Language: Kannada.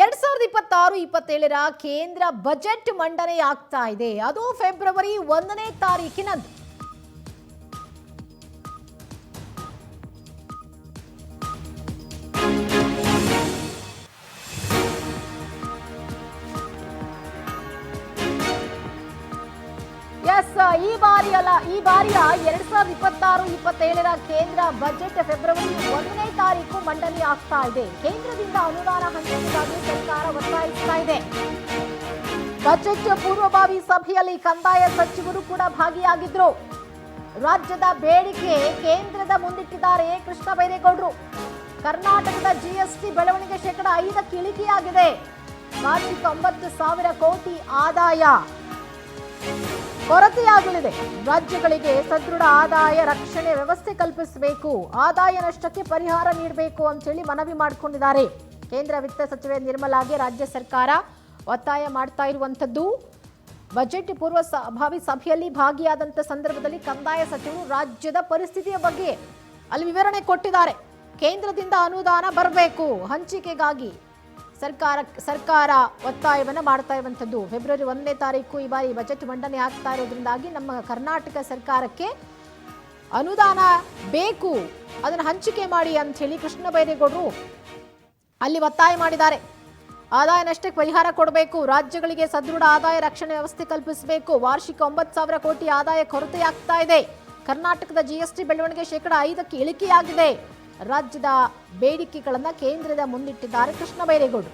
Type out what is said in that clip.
ಎರಡ್ ಸಾವಿರದ ಇಪ್ಪತ್ತಾರು, ಇಪ್ಪತ್ತೇಳರ ಕೇಂದ್ರ ಬಜೆಟ್ ಮಂಡನೆ ಆಗ್ತಾ ಇದೆ. ಅದು ಫೆಬ್ರವರಿ ಒಂದನೇ ತಾರೀಕಿನಂದು ಎಸ್ ಈ ಬಾರಿ ಅಲ್ಲ, ಈ ಬಾರಿಯ ಎರಡ್ ಸಾವಿರದ ಇಪ್ಪತ್ತಾರು, ಇಪ್ಪತ್ತೇಳರ ಕೇಂದ್ರ ಬಜೆಟ್ ಫೆಬ್ರವರಿ ಒಂದನೇ ಮಂಡನೆ ಆಗ್ತಾ ಇದೆ. ಕೇಂದ್ರದಿಂದ ಅನುದಾನ ಹಂಚಿಕೆಗಾಗಿ ಸರ್ಕಾರ ಒತ್ತಾಯಿಸ್ತಾ ಇದೆ. ಬಜೆಟ್ ಪೂರ್ವಭಾವಿ ಸಭೆಯಲ್ಲಿ ಕಂದಾಯ ಸಚಿವರು ಕೂಡ ಭಾಗಿಯಾಗಿದ್ರು. ರಾಜ್ಯದ ಬೇಡಿಕೆ ಕೇಂದ್ರದ ಮುಂದಿಟ್ಟಿದ್ದಾರೆ ಕೃಷ್ಣ ಬೈರೇಗೌಡರು. ಕರ್ನಾಟಕದ ಜಿಎಸ್ಟಿ ಬೆಳವಣಿಗೆ ಶೇಕಡ ಐದಕ್ಕೆ ಇಳಿಕೆಯಾಗಿದೆ. ವಾರ್ಷಿಕ ಒಂಬತ್ತು ಸಾವಿರ ಕೋಟಿ ಆದಾಯ. ಕೊರತೆಯಾಗಲಿದೆ. ರಾಜ್ಯಗಳಿಗೆ ಸದೃಢ ಆದಾಯ ರಕ್ಷಣೆ ವ್ಯವಸ್ಥೆ ಕಲ್ಪಿಸಬೇಕು, ಆದಾಯ ನಷ್ಟಕ್ಕೆ ಪರಿಹಾರ ನೀಡಬೇಕು ಅಂತೇಳಿ ಮನವಿ ಮಾಡಿಕೊಂಡಿದ್ದಾರೆ. ಕೇಂದ್ರ ವಿತ್ತ ಸಚಿವೆ ನಿರ್ಮಲಾಗೆ ರಾಜ್ಯ ಸರ್ಕಾರ ಒತ್ತಾಯ ಮಾಡ್ತಾ ಇರುವಂಥದ್ದು. ಬಜೆಟ್ ಪೂರ್ವ ಭಾವಿ ಸಭೆಯಲ್ಲಿ ಭಾಗಿಯಾದಂಥ ಸಂದರ್ಭದಲ್ಲಿ ಕಂದಾಯ ಸಚಿವರು ರಾಜ್ಯದ ಪರಿಸ್ಥಿತಿಯ ಬಗ್ಗೆ ಅಲ್ಲಿ ವಿವರಣೆ ಕೊಟ್ಟಿದ್ದಾರೆ. ಕೇಂದ್ರದಿಂದ ಅನುದಾನ ಬರಬೇಕು, ಹಂಚಿಕೆಗಾಗಿ. ಸರ್ಕಾರ ಸರ್ಕಾರ ಒತ್ತಾಯವನ್ನು ಮಾಡ್ತಾ ಇರುವಂಥದ್ದು. ಫೆಬ್ರವರಿ ಒಂದನೇ ತಾರೀಕು ಈ ಬಾರಿ ಬಜೆಟ್ ಮಂಡನೆ ಆಗ್ತಾ ಇರೋದ್ರಿಂದಾಗಿ ನಮ್ಮ ಕರ್ನಾಟಕ ಸರ್ಕಾರಕ್ಕೆ ಅನುದಾನ ಬೇಕು. ಅದನ್ನು ಹಂಚಿಕೆ ಮಾಡಿ ಅಂತ ಹೇಳಿ ಕೃಷ್ಣ ಬೈರೇಗೌಡರು ಅಲ್ಲಿ ಒತ್ತಾಯ ಮಾಡಿದ್ದಾರೆ. ಆದಾಯ ನಷ್ಟಕ್ಕೆ ಪರಿಹಾರ ಕೊಡಬೇಕು. ರಾಜ್ಯಗಳಿಗೆ ಸದೃಢ ಆದಾಯ ರಕ್ಷಣೆ ವ್ಯವಸ್ಥೆ ಕಲ್ಪಿಸಬೇಕು. ವಾರ್ಷಿಕ ಒಂಬತ್ತು ಸಾವಿರ ಕೋಟಿ ಆದಾಯ ಕೊರತೆಯಾಗ್ತಾ ಇದೆ. ಕರ್ನಾಟಕದ ಜಿಎಸ್ಟಿ ಬೆಳವಣಿಗೆ ಶೇಕಡ ಐದಕ್ಕೆ ಇಳಿಕೆಯಾಗಿದೆ. ರಾಜ್ಯದ ಬೇಡಿಕೆಗಳನ್ನು ಕೇಂದ್ರದ ಮುಂದಿಟ್ಟಿದ್ದಾರೆ ಕೃಷ್ಣ ಬೈರೇಗೌಡರು